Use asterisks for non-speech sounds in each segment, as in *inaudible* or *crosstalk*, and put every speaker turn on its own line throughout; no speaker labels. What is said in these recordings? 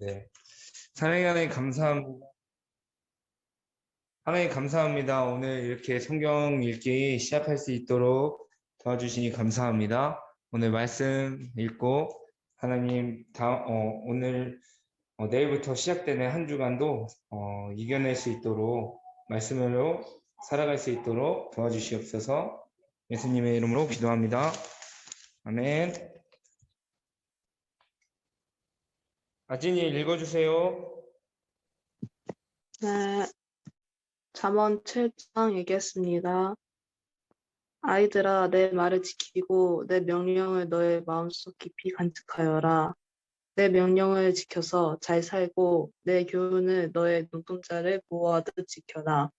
네. 사랑의 하나님 감사합니다. 하나님 감사합니다. 오늘 이렇게 성경 읽기 시작할 수 있도록 도와주시니 감사합니다. 오늘 말씀 읽고 하나님 다, 어, 오늘 어, 내일부터 시작되는 한 주간도 어, 이겨낼 수 있도록 말씀으로 살아갈 수 있도록 도와주시옵소서 예수님의 이름으로 기도합니다. 아멘. 아진이 읽어주세요.
네. 잠언 7장 읽겠습니다. 아이들아, 내 말을 지키고 내 명령을 너의 마음속 깊이 간직하여라. 내 명령을 지켜서 잘 살고 내 교훈을 너의 눈동자를 보호하듯 지켜라.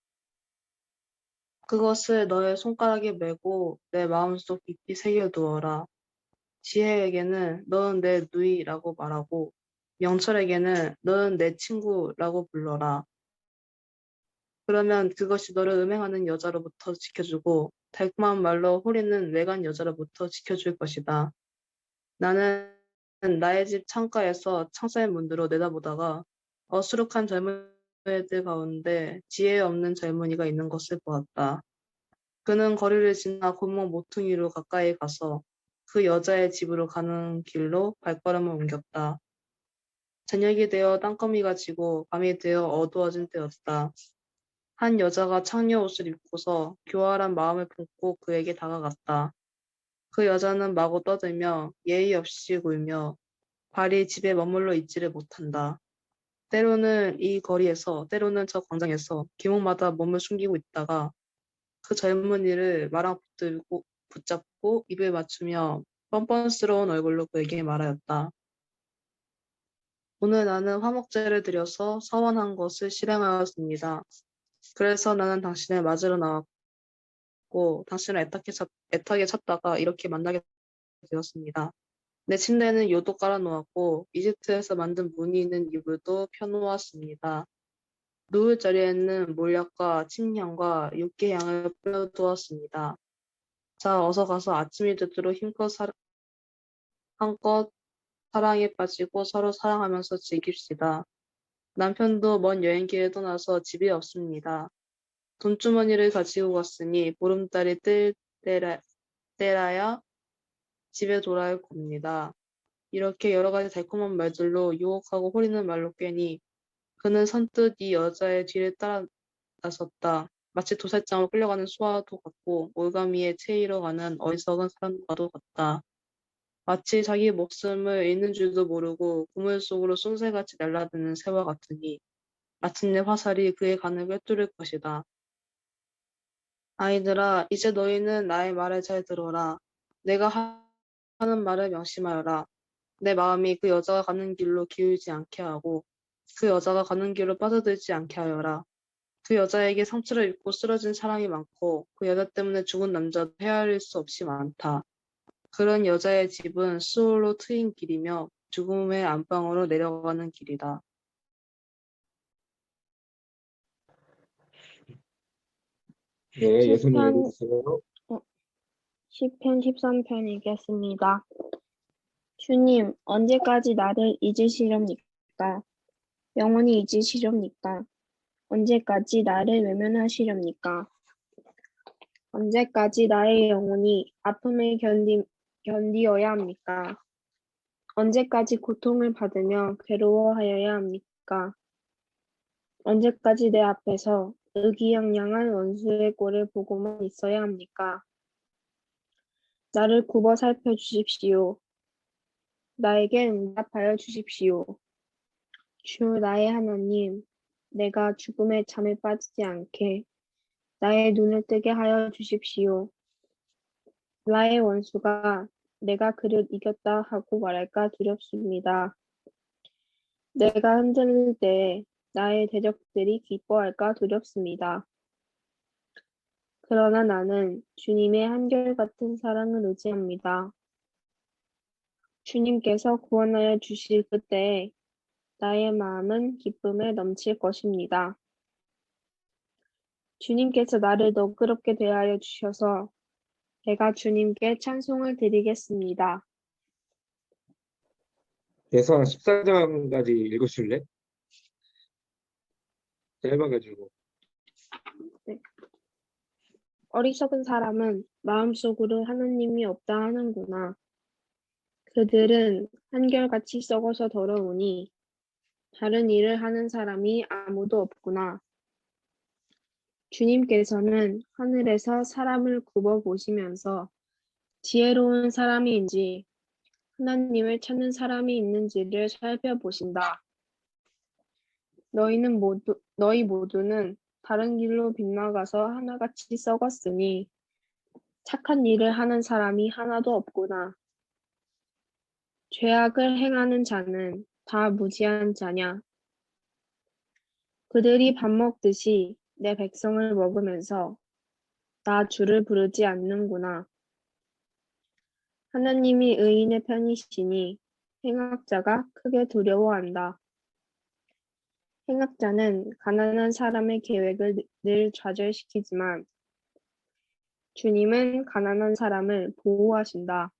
그것을 너의 손가락에 메고 내 마음속 깊이 새겨두어라. 지혜에게는 너는 내 누이라고 말하고 명철에게는 너는 내 친구라고 불러라. 그러면 그것이 너를 음행하는 여자로부터 지켜주고 달콤한 말로 호리는 외간 여자로부터 지켜줄 것이다. 나는 나의 집 창가에서 창살 문으로 내다보다가 어수룩한 젊은이들 가운데 지혜 없는 젊은이가 있는 것을 보았다. 그는 거리를 지나 골목 모퉁이로 가까이 가서 그 여자의 집으로 가는 길로 발걸음을 옮겼다. 저녁이 되어 땅거미가 지고 밤이 되어 어두워진 때였다. 한 여자가 창녀 옷을 입고서 교활한 마음을 품고 그에게 다가갔다. 그 여자는 마구 떠들며 예의 없이 굴며 발이 집에 머물러 있지를 못한다. 때로는 이 거리에서 때로는 저 광장에서 길목마다 몸을 숨기고 있다가 그 젊은이를 마랑 붙들고 붙잡고 입을 맞추며 뻔뻔스러운 얼굴로 그에게 말하였다. 오늘 나는 화목제를 드려서 서원한 것을 실행하였습니다. 그래서 나는 당신을 맞으러 나왔고 당신을 애타게, 찾, 애타게 찾다가 이렇게 만나게 되었습니다. 내 침대에는 요도 깔아놓았고 이집트에서 만든 무늬 있는 이불도 펴놓았습니다. 누울 자리에는 몰약과 침향과 육개향을 뿌려두었습니다. 자, 어서 가서 아침이 되도록 힘껏 사, 한껏 사랑에 빠지고 서로 사랑하면서 즐깁시다. 남편도 먼 여행길에 떠나서 집이 없습니다. 돈주머니를 가지고 갔으니 보름달이 뜰 때라, 때라야 집에 돌아올 겁니다. 이렇게 여러 가지 달콤한 말들로 유혹하고 호리는 말로 꿰니 그는 선뜻 이 여자의 뒤를 따라 나섰다. 마치 도살장으로 끌려가는 수와도 같고 올가미에 채이러 가는 어리석은 사람과도 같다. 마치 자기 목숨을 잃는 줄도 모르고 그물 속으로 쏜새같이 날아드는 새와 같으니 마침내 화살이 그의 간을 꿰뚫을 것이다. 아이들아, 이제 너희는 나의 말을 잘 들어라. 내가 하는 말을 명심하여라. 내 마음이 그 여자가 가는 길로 기울지 않게 하고 그 여자가 가는 길로 빠져들지 않게 하여라. 그 여자에게 상처를 입고 쓰러진 사람이 많고 그 여자 때문에 죽은 남자도 헤아릴 수 없이 많다. 그런 여자의 집은 수월로 트인 길이며 죽음의 안방으로 내려가는 길이다.
네, 예수님 읽어주세요.
시편 13편 읽겠습니다. 주님, 언제까지 나를 잊으시렵니까? 영원히 잊으시렵니까? 언제까지 나를 외면하시렵니까? 언제까지 나의 영혼이 아픔을 견디, 견디어야 합니까? 언제까지 고통을 받으며 괴로워하여야 합니까? 언제까지 내 앞에서 의기양양한 원수의 꼴을 보고만 있어야 합니까? 나를 굽어 살펴 주십시오. 나에게 응답하여 주십시오. 주 나의 하나님, 내가 죽음의 잠에 빠지지 않게 나의 눈을 뜨게 하여 주십시오. 나의 원수가 내가 그를 이겼다 하고 말할까 두렵습니다. 내가 흔들릴 때 나의 대적들이 기뻐할까 두렵습니다. 그러나 나는 주님의 한결같은 사랑을 의지합니다. 주님께서 구원하여 주실 그때에 나의 마음은 기쁨에 넘칠 것입니다. 주님께서 나를 너그럽게 대하여 주셔서 내가 주님께 찬송을 드리겠습니다.
예선아 14장까지 읽어줄래? 짧아가지고.
어리석은 사람은 마음속으로 하나님이 없다 하는구나. 그들은 한결같이 썩어서 더러우니 다른 일을 하는 사람이 아무도 없구나. 주님께서는 하늘에서 사람을 굽어 보시면서 지혜로운 사람인지 하나님을 찾는 사람이 있는지를 살펴보신다. 너희는 모두 너희 모두는 다른 길로 빗나가서 하나같이 썩었으니 착한 일을 하는 사람이 하나도 없구나. 죄악을 행하는 자는 다 무지한 자냐? 그들이 밥 먹듯이 내 백성을 먹으면서 나 주를 부르지 않는구나. 하나님이 의인의 편이시니 행악자가 크게 두려워한다. 행악자는 가난한 사람의 계획을 늘 좌절시키지만 주님은 가난한 사람을 보호하신다.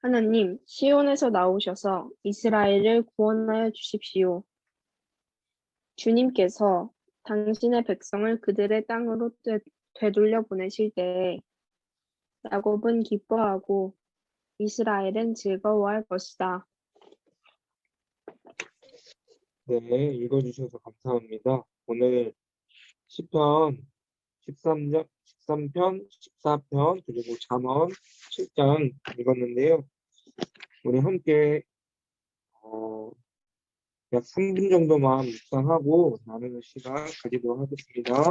하나님, 시온에서 나오셔서 이스라엘을 구원하여 주십시오. 주님께서 당신의 백성을 그들의 땅으로 되- 되돌려 보내실 때에 야곱은 기뻐하고 이스라엘은 즐거워할 것이다.
네, 읽어주셔서 감사합니다. 오늘 10편, 13장, 13편, 14편, 그리고 잠언 7장 읽었는데요. 우리 함께 어, 약 3분 정도만 묵상하고 나누는 시간 가지도록 하겠습니다.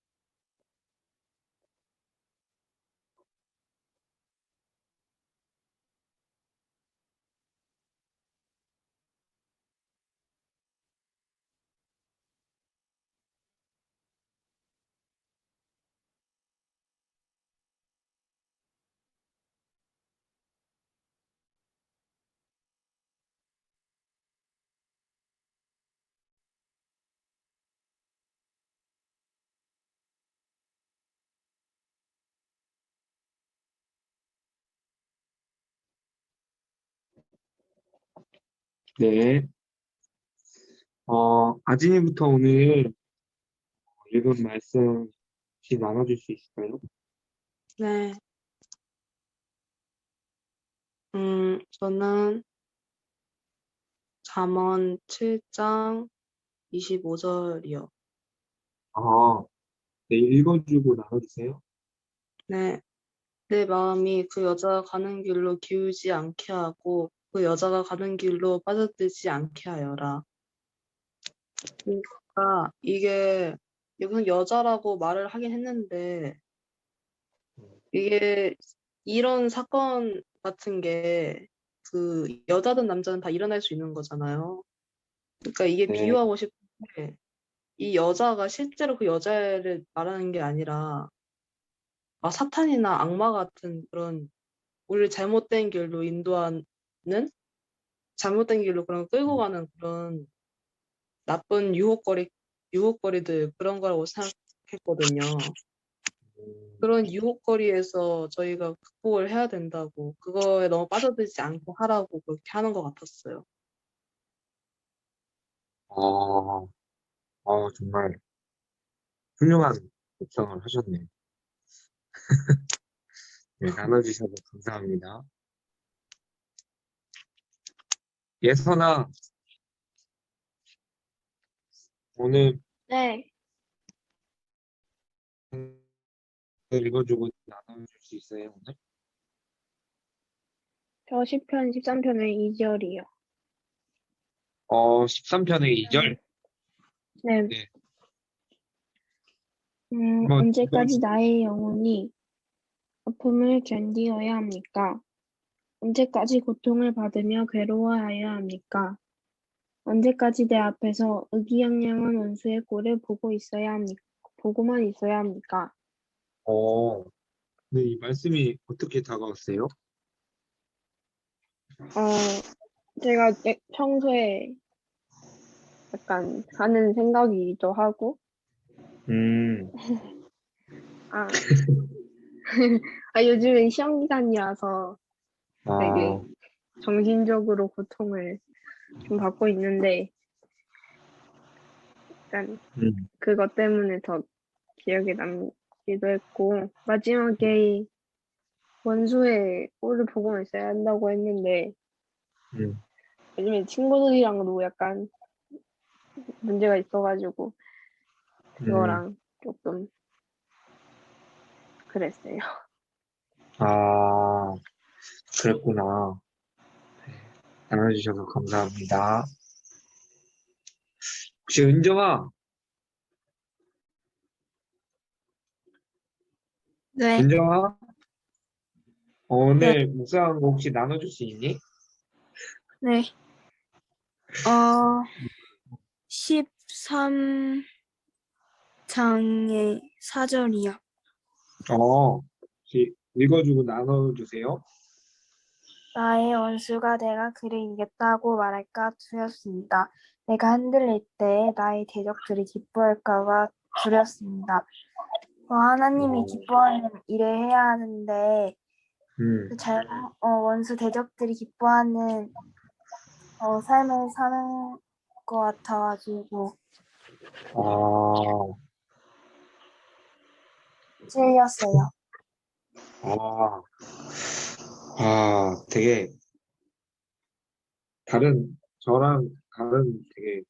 네. 어, 아진이부터 오늘 읽은 말씀 혹시 나눠줄 수 있을까요?
네. 음, 저는 잠언 7장 25절이요.
아, 네, 읽어주고 나눠주세요.
네. 내 마음이 그 여자가 가는 길로 기울지 않게 하고 그 여자가 가는 길로 빠져들지 않게 하여라. 그러니까 이게 이건 여자라고 말을 하긴 했는데 이게 이런 사건 같은 게 그 여자든 남자든 다 일어날 수 있는 거잖아요. 그러니까 이게
네.
비유하고 싶은데 이 여자가 실제로 그 여자를 말하는 게 아니라 아, 사탄이나 악마 같은 그런 우리를 잘못된 길로 인도하는 잘못된 길로 그런 끌고 가는 그런 나쁜 유혹거리 유혹거리들 그런 거라고 생각했거든요.
음,
그런 유혹거리에서 저희가 극복을 해야 된다고 그거에 너무 빠져들지 않게 하라고 그렇게 하는 것 같았어요.
아, 아, 정말 훌륭한 독서를 하셨네요. *laughs* 네, 나눠주셔서 감사합니다. 예선아, 오늘
네.
읽어주고 나눠줄 수 있어요, 오늘?
저 10편, 13편의 2절이요.
어, 13편의 2절?
네.
네.
음,
뭐,
언제까지 나의 영혼이 아픔을 견디어야 합니까? 언제까지 고통을 받으며 괴로워하여야 합니까? 언제까지 내 앞에서 의기양양한 원수의 꼴을 보고 있어야 합니까? 보고만 있어야 합니까?
어, 네, 이 말씀이 어떻게 다가왔어요?
어, 제가 예- 평소에 약간 하는 생각이기도 하고,
음, *laughs*
아, *laughs* 아, 요즘엔 시험 기간이라서
아,
되게 정신적으로 고통을 좀 받고 있는데, 약간
음,
그것 때문에 더 기억에 남기도 했고, 마지막에 원수의 꼴을 보고 있어야 한다고 했는데,
음,
요즘에 친구들이랑도 약간 문제가 있어가지고,
음.
그거랑 조금 그랬어요.
아, 그랬구나. 네, 나눠주셔서 감사합니다. 혹시 은정아,
네,
은정아, 오늘 묵상한 거 혹시 나눠줄 수 있니?
네. 어, 13장의 4절이요.
어, 혹시 읽어주고 나눠주세요.
나의 원수가 내가 그를 이겼다고 말할까 두렵습니다. 내가 흔들릴 때 나의 대적들이 기뻐할까봐 두렵습니다. 어, 하나님이
어.
기뻐하는 일을 해야 하는데
음,
그 잘, 어, 원수 대적들이 기뻐하는 어, 삶을 사는 것 같아가지고
아,
찔렸어요.
아, 아, 되게 다른, 저랑 다른 되게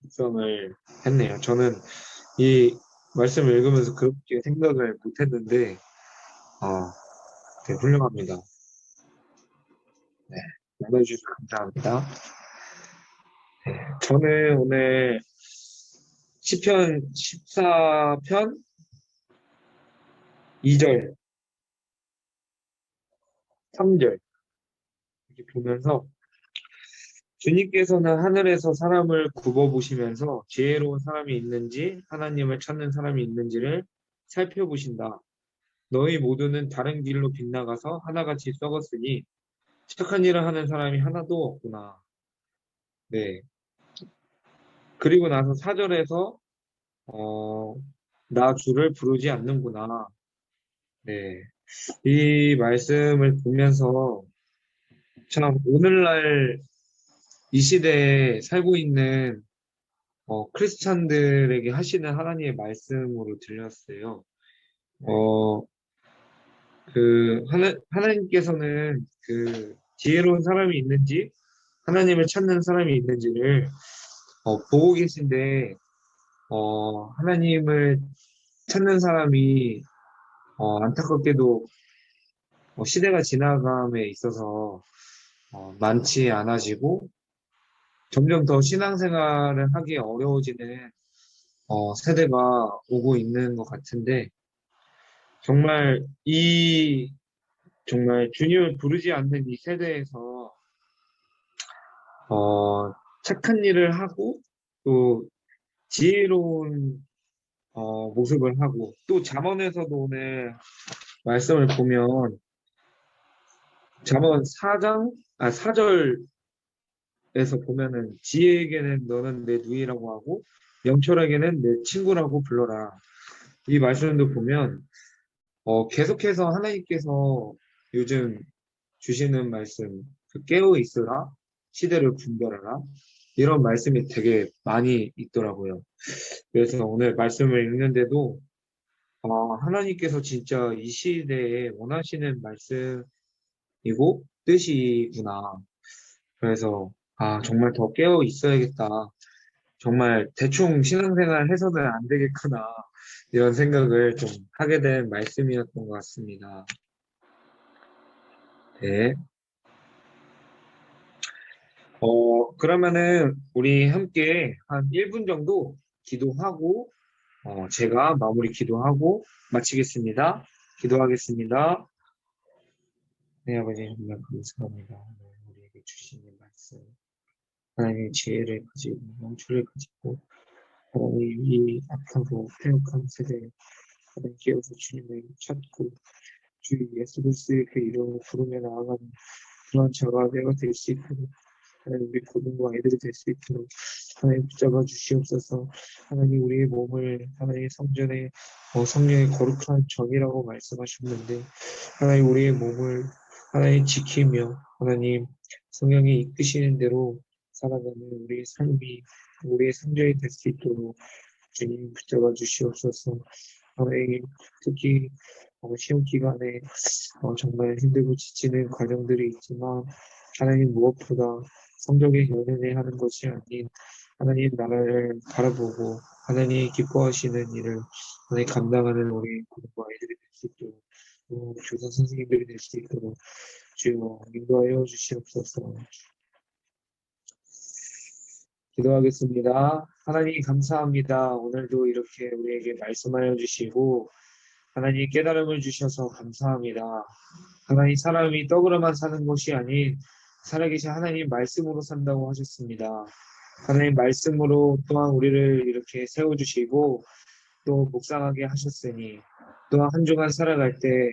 묵상을 했네요. 저는 이 말씀을 읽으면서 그렇게 생각을 못 했는데, 아, 되게 훌륭합니다. 네, 나눠주셔서 감사합니다. 네, 저는 오늘 시편 14편 2절, 3절 이렇게 보면서 주님께서는 하늘에서 사람을 굽어보시면서 지혜로운 사람이 있는지 하나님을 찾는 사람이 있는지를 살펴보신다. 너희 모두는 다른 길로 빗나가서 하나같이 썩었으니 착한 일을 하는 사람이 하나도 없구나. 네. 그리고 나서 4절에서 어, 나 주를 부르지 않는구나. 네. 이 말씀을 보면서 참 오늘날 이 시대에 살고 있는 어, 크리스찬들에게 하시는 하나님의 말씀으로 들렸어요. 어, 그 하나, 하나님께서는 그 지혜로운 사람이 있는지 하나님을 찾는 사람이 있는지를 어, 보고 계신데 어, 하나님을 찾는 사람이 어, 안타깝게도 어, 시대가 지나감에 있어서 어, 많지 않아지고 점점 더 신앙생활을 하기 어려워지는 어, 세대가 오고 있는 것 같은데 정말 이 정말 주님을 부르지 않는 이 세대에서 어, 착한 일을 하고 또 지혜로운 어, 모습을 하고 또 잠언에서도 오늘 말씀을 보면 잠언 4장 아 4절에서 보면은 지혜에게는 너는 내 누이라고 하고 영철에게는 내 친구라고 불러라. 이 말씀도 보면 어, 계속해서 하나님께서 요즘 주시는 말씀 그 깨어 있으라 시대를 분별하라 이런 말씀이 되게 많이 있더라고요. 그래서 오늘 말씀을 읽는데도 어, 하나님께서 진짜 이 시대에 원하시는 말씀이고 뜻이구나. 그래서 아 정말 더 깨어 있어야겠다. 정말 대충 신앙생활 해서는 안 되겠구나. 이런 생각을 좀 하게 된 말씀이었던 것 같습니다. 네. 어, 그러면은 우리 함께 한 1분 정도 기도하고, 어, 제가 마무리 기도하고 마치겠습니다. 기도하겠습니다. 네, 아버지 정말 감사합니다. 오늘 우리에게 주시는 말씀. 하나님의 지혜를 가지고, 영초를 가지고, 하나님 이 악하고 폐역한 세대에 깨어서 주님을 찾고, 주 예수 그리스도의 그 이름을 부르며 나아가는 그런 저가 내가 될 수 있도록 하나님 우리 고등과 아이들이 될 수 있도록 하나님 붙잡아 주시옵소서. 하나님 우리의 몸을 하나님의 성전에 어, 성령의 거룩한 정이라고 말씀하셨는데 하나님 우리의 몸을 하나님 지키며 하나님 성령이 이끄시는 대로 살아가는 우리의 삶이 우리의 성전이 될 수 있도록 주님 붙잡아 주시옵소서. 하나님 특히 어, 시험 기간에 어, 정말 힘들고 지치는 과정들이 있지만 하나님 무엇보다 성적에 연연해 하는 것이 아닌 하나님 나라를 바라보고 하나님 기뻐하시는 일을 하나님 감당하는 우리 부모와 아이들이 될 수 있도록 또 교사 선생님들이 될 수 있도록 주여 인도하여 주시옵소서 기도하겠습니다. 하나님 감사합니다. 오늘도 이렇게 우리에게 말씀하여 주시고 하나님 깨달음을 주셔서 감사합니다. 하나님 사람이 떡으로만 사는 것이 아닌 살아계신 하나님 말씀으로 산다고 하셨습니다. 하나님 말씀으로 또한 우리를 이렇게 세워주시고 또 묵상하게 하셨으니 또한 한 주간 살아갈 때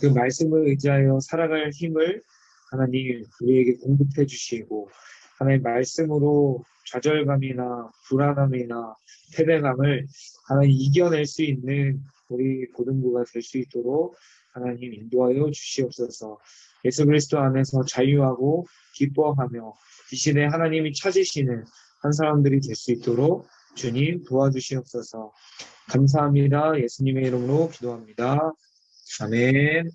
그 말씀을 의지하여 살아갈 힘을 하나님 우리에게 공급해 주시고 하나님 말씀으로 좌절감이나 불안함이나 패배감을 하나님 이겨낼 수 있는 우리 고등부가 될 수 있도록 하나님 인도하여 주시옵소서. 예수 그리스도 안에서 자유하고 기뻐하며 이 시대 하나님이 찾으시는 한 사람들이 될 수 있도록 주님 도와주시옵소서. 감사합니다. 예수님의 이름으로 기도합니다. 아멘.